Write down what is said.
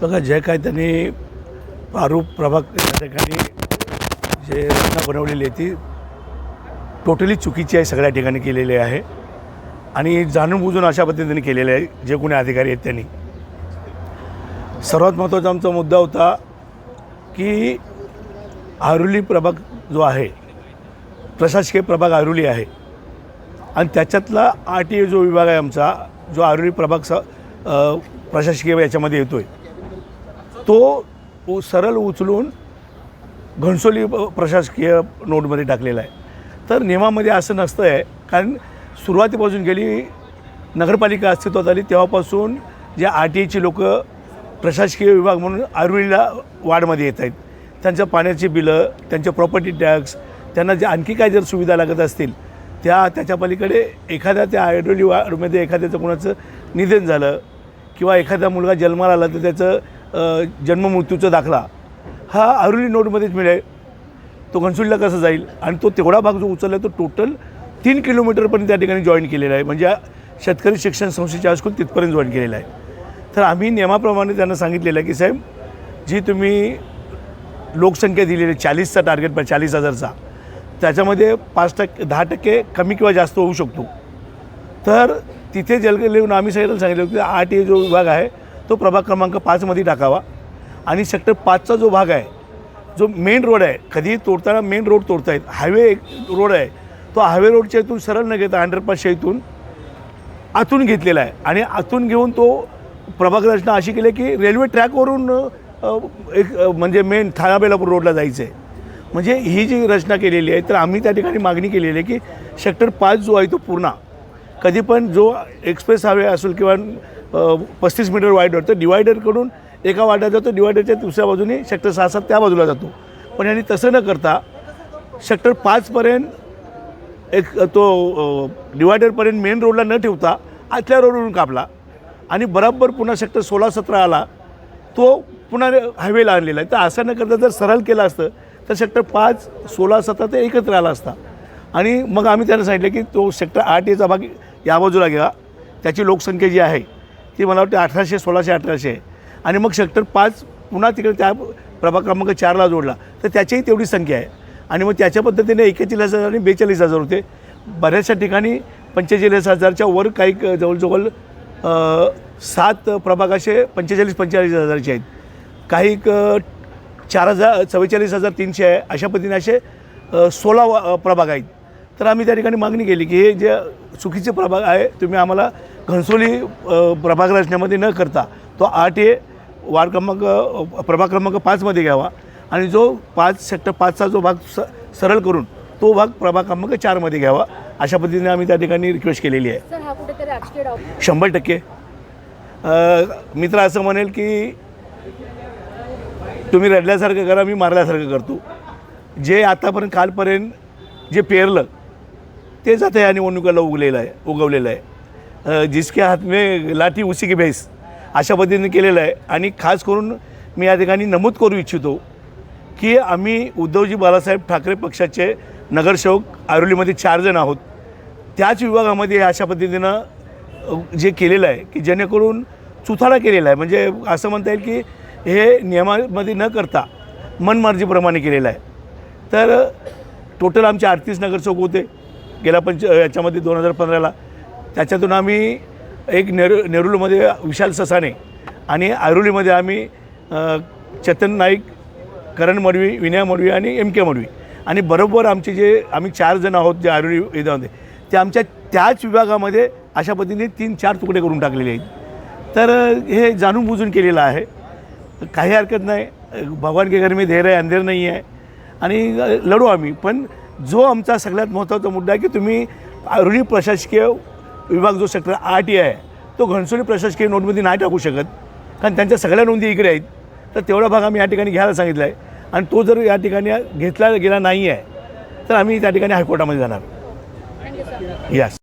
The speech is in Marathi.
बघा जे काय त्यांनी प्रारूप प्रभाग या ठिकाणी जे रचना बनवलेली आहे ती टोटली चुकीची आहे सगळ्या ठिकाणी केलेली आहे. आणि जाणून बुजून अशा पद्धतीने केलेले आहे जे कोणी अधिकारी आहेत त्यांनी. सर्वात महत्त्वाचा आमचा मुद्दा होता की आरुली प्रभाग जो आहे प्रशासकीय प्रभाग आरुली आहे. आणि त्याच्यातला आर टी ए जो विभाग आहे आमचा जो आरुली प्रभाग स प्रशासकीय याच्यामध्ये येतो आहे तो सरळ उचलून घणसोली प्रशासकीय नोटमध्ये टाकलेला आहे. तर नियमामध्ये असं नसतं आहे कारण सुरुवातीपासून गेली नगरपालिका अस्तित्वात आली तेव्हापासून जे आर टी एची लोक प्रशासकीय विभाग म्हणून आरुलीला वाढमध्ये येत आहेत. त्यांच्या पाण्याची बिलं त्यांचे प्रॉपर्टी टॅक्स त्यांना जे आणखी काय जर सुविधा लागत असतील त्या त्याच्या पलीकडे एखाद्या त्या आयडोली वार्डमध्ये एखाद्याचं कोणाचं निधन झालं किंवा एखादा मुलगा जन्माला आला तर त्याचं जन्ममृत्यूचा दाखला हा आरुली नोटमध्येच मिळेल. तो घनसोलीला कसा जाईल? आणि तो तेवढा भाग जो उचलला तो टोटल तीन किलोमीटरपर्यंत त्या ठिकाणी जॉईन केलेला आहे. म्हणजे शेतकरी शिक्षण संस्थेच्या हायस्कूल तिथपर्यंत जॉईन केलेला आहे. तर आम्ही नियमाप्रमाणे त्यांना सांगितलेलं आहे की साहेब जी तुम्ही लोकसंख्या दिलेली आहे चाळीसचा टार्गेट पण चाळीस हजारचा त्याच्यामध्ये पाच टक्के दहा टक्के कमी किंवा जास्त होऊ शकतो. तर तिथे जलग लिहून आम्ही सगळ्यांना सांगितलं की आठ ए जो विभाग आहे तो प्रभाग क्रमांक पाचमध्ये टाकावा. आणि सेक्टर पाचचा जो भाग आहे जो मेन रोड आहे कधी तोडताना मेन रोड तोडता येत. हायवे रोड आहे. तो हायवे रोडच्या इथून सरळ न घेता अंडरपासच्या इथून आतून घेतलेला आहे. आणि आतून घेऊन तो प्रभाग रचना अशी केली की रेल्वे ट्रॅकवरून एक म्हणजे मेन थाळाबेलापूर रोडला जायचं आहे म्हणजे ही जी रचना केलेली आहे तर आम्ही त्या ठिकाणी मागणी केलेली आहे की सेक्टर पाच जो आहे तो पूर्ण. कधी पण जो एक्सप्रेस हायवे असेल किंवा पस्तीस मीटर वाईड वाटतं तर डिवायडरकडून एका वाड्यात जातो डिवायडरच्या दुसऱ्या बाजूने सेक्टर सहा सात त्या बाजूला जातो. पण यांनी तसं न करता सेक्टर पाचपर्यंत एक तो डिवायडरपर्यंत मेन रोडला न ठेवता आतल्या रोडवरून कापला. आणि बरोबर पुन्हा सेक्टर सोळा सतरा आला तो पुन्हा हायवेला आणलेला आहे. तर असं न करता जर सरळ केलं असतं तर सेक्टर पाच सोळा सतरा ते एकत्र आला असता. आणि मग आम्ही त्यांना सांगितलं की तो सेक्टर आठ एचा भाग या बाजूला घ्या. त्याची लोकसंख्या जी आहे ती मला वाटते अठराशे सोळाशे अठराशे. आहे आणि मग सेक्टर पाच पुन्हा तिकडे त्या प्रभाग क्रमांक चारला जोडला. तर त्याचीही तेवढी संख्या आहे. आणि मग त्याच्या पद्धतीने एकेचाळीस हजार आणि बेचाळीस हजार होते. बऱ्याचशा ठिकाणी पंचेचाळीस हजारच्या वर काही जवळजवळ सात प्रभाग असे पंचेचाळीस पंचेचाळीस हजारचे आहेत. काही चार हजार चव्वेचाळीस हजार तीनशे आहे. अशा पद्धतीने असे सोळा प्रभाग आहेत. तर आम्ही त्या ठिकाणी मागणी केली की हे जे चुकीचे प्रभाग आहे तुम्ही आम्हाला घनसोली अ, प्रभाग रचनेमध्ये न करता तो आठ ए वार्ड क्रमांक प्रभाग क्रमांक पाचमध्ये घ्यावा. आणि जो पाच सेक्टर पाचचा जो भाग स सरळ करून तो भाग प्रभाग क्रमांक चारमध्ये घ्यावा. अशा पद्धतीने आम्ही त्या ठिकाणी रिक्वेस्ट केलेली आहे. शंभर टक्के. मित्र असं म्हणेल की तुम्ही रडल्यासारखं करा मी मारल्यासारखं करतो. जे आतापर्यंत कालपर्यंत जे पेरलं तेच आता या निवडणुकीला उगलेलं आहे उगवलेलं आहे. जिसके हात में लाठी उसी की भैस अशा पद्धतीने केलेलं आहे. आणि खास करून मी या ठिकाणी नमूद करू इच्छितो की आम्ही उद्धवजी बाळासाहेब ठाकरे पक्षाचे नगरसेवक आरोलीमध्ये चार जण आहोत. त्याच विभागामध्ये अशा पद्धतीनं जे केलेलं आहे की जेणेकरून चुथाडा केलेला आहे. म्हणजे असं म्हणता येईल की हे नियमामध्ये न करता मनमर्जीप्रमाणे केलेलं आहे. तर टोटल आमचे अडतीस नगरसेवक होते. गेल्या पंच याच्यामध्ये दोन हजार पंधराला. त्याच्यातून आम्ही एक नेरू नेरुलमध्ये विशाल ससाने आणि ऐरोलीमध्ये आम्ही चेतन नाईक करण मडवी विनय मडवी आणि एम के मडवी. आणि बरोबर आमचे जे आम्ही चार जण आहोत जे आरोली विभागामध्ये ते आमच्या त्याच विभागामध्ये अशा पद्धतीने तीन चार तुकडे करून टाकलेले आहेत. तर हे जाणून बुजून केलेलं आहे. काही हरकत नाही. भगवान के घर मी धैर्य आहे अंधेर नाही आहे आणि लढू आम्ही. पण जो आमचा सगळ्यात महत्त्वाचा मुद्दा आहे की तुम्ही आरोली प्रशासकीय विभाग जो सेक्टर आठ आहे तो घणसोली प्रशासकीय नोटमध्ये नाही टाकू शकत. कारण त्यांच्या सगळ्या नोंदी इकडे आहेत. तर तेवढा भाग आम्ही या ठिकाणी घ्यायला सांगितला आहे आणि तो जर या ठिकाणी घेतला गेला नाही आहे तर आम्ही त्या ठिकाणी हायकोर्टामध्ये जाणार. यस